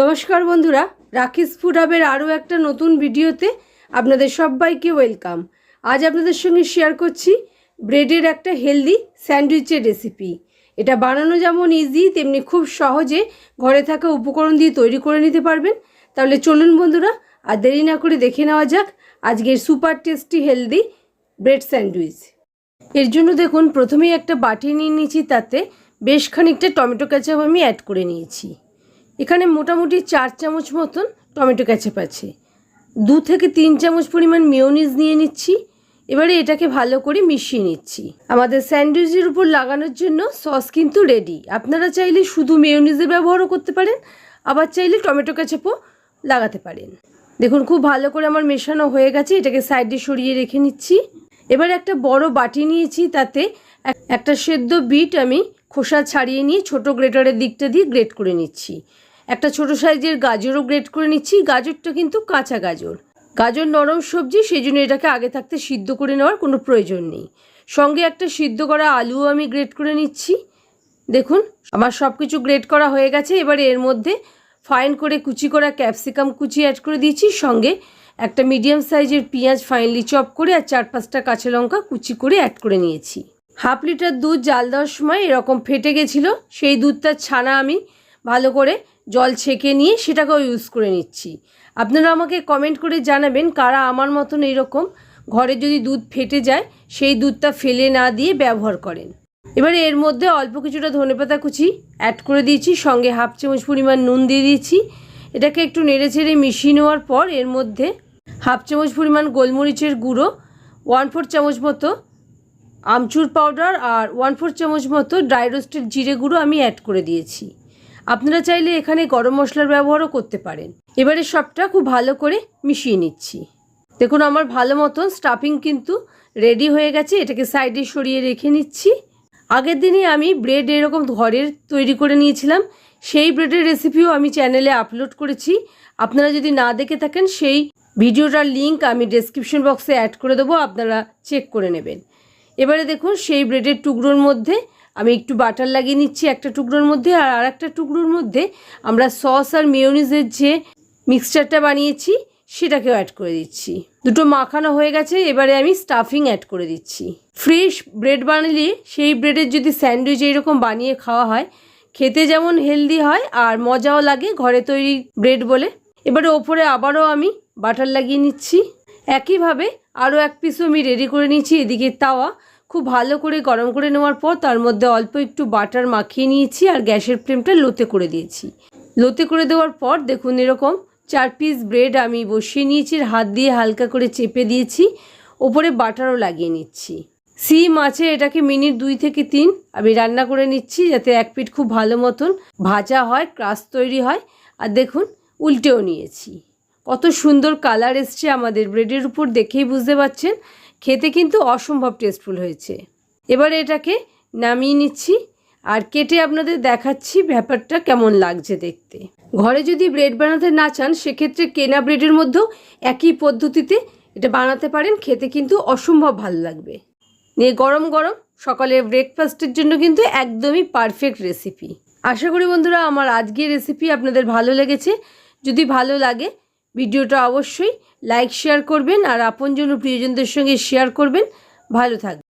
নমস্কার বন্ধুরা রাকিস ফুড হাবের আরও একটা নতুন ভিডিওতে আপনাদের সবাইকে ওয়েলকাম। আজ আপনাদের সঙ্গে শেয়ার করছি ব্রেডের একটা হেলদি স্যান্ডউইচের রেসিপি এটা বানানো যেমন ইজি তেমনি খুব সহজে ঘরে থাকা উপকরণ দিয়ে তৈরি করে নিতে পারবেন। তাহলে চলুন বন্ধুরা, আর দেরি না করে দেখে নেওয়া যাক আজকের super tasty healthy bread sandwich. এর জন্য দেখুন, প্রথমেই একটা বাটি নিয়ে নিয়েছি, তাতে বেশ খানিকটা টমেটো কেচাপ আমি অ্যাড করে নিয়েছি। এখানে মোটামুটি চার চামচ মতন টমেটো ক্যাচাপ আছে। দু থেকে তিন চামচ পরিমাণ মেয়োনিজ নিয়ে নিচ্ছি। এবারে এটাকে ভালো করে মিশিয়ে নিচ্ছি। আমাদের স্যান্ডউইচের উপর লাগানোর জন্য সস কিন্তু রেডি। আপনারা চাইলে শুধু মেয়োনিজের ব্যবহারও করতে পারেন, আবার চাইলে টমেটো ক্যাচাপও লাগাতে পারেন। দেখুন, খুব ভালো করে আমার মেশানো হয়ে গেছে। এটাকে সাইডে সরিয়ে রেখে নিচ্ছি। এবার একটা বড় বাটি নিয়েছি, তাতে এক- একটা সেদ্ধ বিট আমি খোসা ছাড়িয়ে নিয়ে ছোট গ্রেটারের দিকটা দিয়ে গ্রেট করে নিচ্ছি। একটা ছোট সাইজের গাজরও গ্রেট করে নিচ্ছি। গাজরটা কিন্তু কাঁচা গাজর। গাজর নরম সবজি সেই জন্য এটাকে আগে থাকতে সিদ্ধ করে নেওয়ার কোনো প্রয়োজন নেই। সঙ্গে একটা সিদ্ধ করা আলুও আমি গ্রেট করে নিচ্ছি। দেখুন, আমার সব কিছু গ্রেট করা হয়ে গেছে। এবারে এর মধ্যে ফাইন করে কুচি করা ক্যাপসিকাম কুচি অ্যাড করে দিয়েছি। সঙ্গে একটা মিডিয়াম সাইজের পেঁয়াজ ফাইনলি চপ করে আর চার পাঁচটা কাঁচা লঙ্কা কুচি করে অ্যাড করে নিয়েছি। হাফ লিটার দুধ জাল দেওয়ার সময় এরকম ফেটে গেছিল, সেই দুধটার ছানা আমি ভালো করে জল ছেঁকে নিয়ে সেটাকেও ইউজ করে নিচ্ছি। আপনারা আমাকে কমেন্ট করে জানাবেন কারা আমার মতন এইরকম ঘরে যদি দুধ ফেটে যায়, সেই দুধটা ফেলে না দিয়ে ব্যবহার করেন। এবারে এর মধ্যে অল্প কিছুটা ধনেপাতা কুচি অ্যাড করে দিয়েছি, সঙ্গে হাফ চামচ পরিমাণ নুন দিয়ে দিয়েছি। এটাকে একটু নেড়ে চেড়ে মিশিয়ে নেওয়ার পর এর মধ্যে হাফ চামচ পরিমাণ গোলমরিচের গুঁড়ো ওয়ান ফোর চামচ মতো আমচুর পাউডার আর ওয়ান ফোর চামচ মতো ড্রাই রোস্টেড জিরে গুঁড়ো আমি অ্যাড করে দিয়েছি। আপনারা চাইলে এখানে গরম মশলার ব্যবহারও করতে পারেন। এবারে সবটা খুব ভালো করে মিশিয়ে নিচ্ছি। দেখুন আমার ভালো মতন স্টাফিং কিন্তু রেডি হয়ে গেছে, এটাকে সাইডে সরিয়ে রেখে নিচ্ছি। আগের দিনে আমি ব্রেড এরকম ঘরের তৈরি করে নিয়েছিলাম, সেই ব্রেডের রেসিপিও আমি চ্যানেলে আপলোড করেছি। আপনারা যদি না দেখে থাকেন, সেই ভিডিওটার লিংক আমি ডেসক্রিপশন বক্সে অ্যাড করে দেবো, আপনারা চেক করে নেবেন। এবারে দেখুন সেই ব্রেডের টুকরোর মধ্যে আমি একটু বাটার লাগিয়ে নিচ্ছি একটা টুকরোর মধ্যে আর আর একটা টুকরোর মধ্যে আমরা সস আর মেয়োনিজের যে মিক্সচারটা বানিয়েছি, সেটাকেও অ্যাড করে দিচ্ছি। দুটো মাখানো হয়ে গেছে, এবারে আমি স্টাফিং অ্যাড করে দিচ্ছি। ফ্রেশ ব্রেড বানালে সেই ব্রেডের যদি স্যান্ডউইচ এইরকম বানিয়ে খাওয়া হয়, খেতে যেমন হেলদি হয় আর মজাও লাগে ঘরে তৈরি ব্রেড বলে। এবারে ওপরে আবারও আমি বাটার লাগিয়ে নিচ্ছি। একইভাবে আরও এক পিসও আমি রেডি করে নিয়েছি, এদিকে তাওয়া। খুব ভালো করে গরম করে নেওয়ার পর তার মধ্যে অল্প একটু বাটার মাখিয়ে নিয়েছি আর গ্যাসের ফ্লেমটা লোতে করে দিয়েছি। লোতে করে দেওয়ার পর দেখুন এরকম চার পিস ব্রেড আমি বসিয়ে নিয়েছি হাত দিয়ে হালকা করে চেপে দিয়েছি, ওপরে বাটারও লাগিয়ে নিচ্ছি। সিম আছে, এটাকে মিনিট দুই থেকে তিন আমি রান্না করে নিচ্ছি যাতে এক পিঠ খুব ভালো মতন ভাজা হয় ক্রাস তৈরি হয়। আর দেখুন, উল্টেও নিয়েছি। কত সুন্দর কালার এসছে আমাদের ব্রেডের উপর দেখেই বুঝতে পারছেন। খেতে কিন্তু অসম্ভব টেস্টফুল হয়েছে। এবারে এটাকে নামিয়ে নিচ্ছি আর কেটে আপনাদের দেখাচ্ছি ব্যাপারটা কেমন লাগছে দেখতে। ঘরে যদি ব্রেড বানাতে না চান, সেক্ষেত্রে কেনা ব্রেডের মধ্যেও একই পদ্ধতিতে এটা বানাতে পারেন। খেতে কিন্তু অসম্ভব ভালো লাগবে। নিয়ে গরম গরম সকালের ব্রেকফাস্টের জন্য কিন্তু একদমই পারফেক্ট রেসিপি আশা করি বন্ধুরা, আমার আজকের রেসিপি আপনাদের ভালো লেগেছে। যদি ভালো লাগে ভিডিওটা অবশ্যই লাইক শেয়ার করবেন আর আপনজন ও প্রিয়জনদের সঙ্গে শেয়ার করবেন। ভালো থাকবেন।